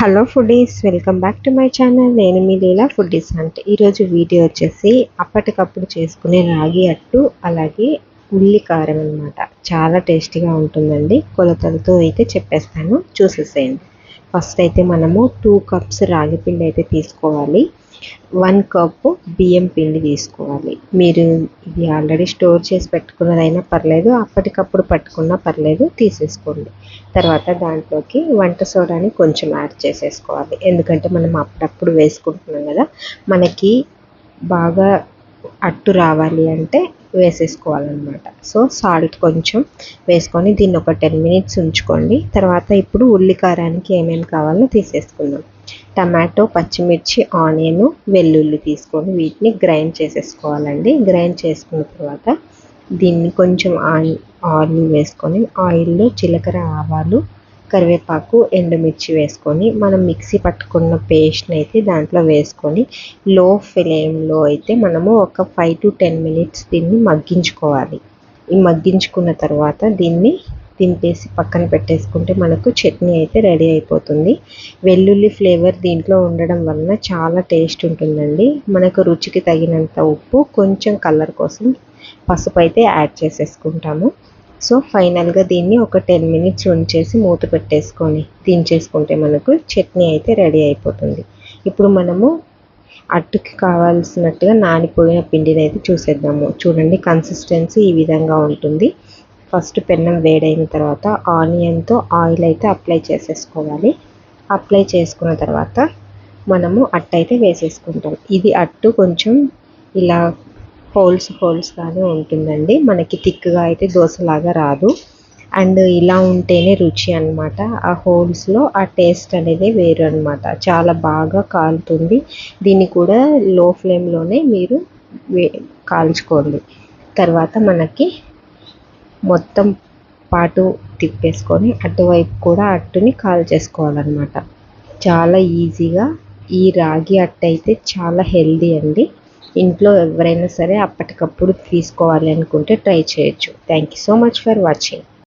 Hello foodies welcome back to my channel. నేను మీ లీలా foodies అంటే ఈరోజు వీడియో వచ్చేసి అప్పటికప్పుడు చేసుకునే రాగి అట్టు అలాగే ఉల్లి కారం అనమాట చాలా టేస్టీగా ఉంటుందండి. కొలతలతో అయితే చెప్పేస్తాను. చూసేసేయండి. ఫస్ట్ అయితే మనము టూ కప్స్ రాగి పిండి అయితే తీసుకోవాలి. వన్ కప్ బియ్యం పిండి తీసుకోవాలి. మీరు ఇది ఆల్రెడీ స్టోర్ చేసి పెట్టుకున్నదైనా పర్లేదు అప్పటికప్పుడు పట్టుకున్నా పర్లేదు తీసేసుకోండి. తర్వాత దాంట్లోకి వంట సోడాని కొంచెం యాడ్ చేసేసుకోవాలి. ఎందుకంటే మనం అప్పుడప్పుడు వేసుకుంటున్నాం కదా మనకి బాగా అట్టు రావాలి అంటే వేసేసుకోవాలన్నమాట. సో సాల్ట్ కొంచెం వేసుకొని దీన్ని ఒక టెన్ మినిట్స్ ఉంచుకోండి. తర్వాత ఇప్పుడు ఉల్లి కారానికి ఏమేమి కావాలో తీసేసుకుందాం. టమాటో పచ్చిమిర్చి ఆనియన్ వెల్లుల్లి తీసుకొని వీటిని గ్రైండ్ చేసేసుకోవాలండి. గ్రైండ్ చేసుకున్న తర్వాత దీన్ని కొంచెం ఆయిల్ ఆయిల్ వేసుకొని ఆయిల్లో జీలకర్ర ఆవాలు కరివేపాకు ఎండుమిర్చి వేసుకొని మనం మిక్సీ పట్టుకున్న పేస్ట్ని అయితే దాంట్లో వేసుకొని లో ఫ్లేమ్లో అయితే మనము ఒక ఫైవ్ టు టెన్ మినిట్స్ దీన్ని మగ్గించుకోవాలి. ఈ మగ్గించుకున్న తర్వాత దీన్ని దింపేసి పక్కన పెట్టేసుకుంటే మనకు చట్నీ అయితే రెడీ అయిపోతుంది. వెల్లుల్లి ఫ్లేవర్ దీంట్లో ఉండడం వలన చాలా టేస్ట్ ఉంటుందండి. మనకు రుచికి తగినంత ఉప్పు కొంచెం కలర్ కోసం పసుపు అయితే యాడ్ చేసేసుకుంటాము. సో ఫైనల్గా దీన్ని ఒక టెన్ మినిట్స్ ఉంచేసి మూత పెట్టేసుకొని దించేసుకుంటే మనకు చట్నీ అయితే రెడీ అయిపోతుంది. ఇప్పుడు మనము అట్టుకి కావాల్సినట్టుగా నానిపోయిన పిండిని అయితే చూసేద్దాము. చూడండి కన్సిస్టెన్సీ ఈ విధంగా ఉంటుంది. ఫస్ట్ పెన్నం వేడైన తర్వాత ఆనియన్తో ఆయిల్ అయితే అప్లై చేసేసుకోవాలి. అప్లై చేసుకున్న తర్వాత మనము అట్టు అయితే వేసేసుకుంటాం. ఇది అట్టు కొంచెం ఇలా హోల్స్ హోల్స్గానే ఉంటుందండి. మనకి థిక్గా అయితే దోశలాగా రాదు. అండ్ ఇలా ఉంటేనే రుచి అనమాట ఆ హోల్స్లో ఆ టేస్ట్ అనేది వేరు అనమాట చాలా బాగా కాలుతుంది. దీన్ని కూడా లో ఫ్లేమ్లోనే మీరు వే కాల్చుకోండి. తర్వాత మనకి మొత్తం పాటు తిప్పేసుకొని అటువైపు కూడా అట్టుని కాల్ చేసుకోవాలన్నమాట. చాలా ఈజీగా ఈ రాగి అట్ట అయితే చాలా హెల్దీ అండి. ఇంట్లో ఎవరైనా సరే అప్పటికప్పుడు తీసుకోవాలి అనుకుంటే ట్రై చేయొచ్చు. Thank you so much for watching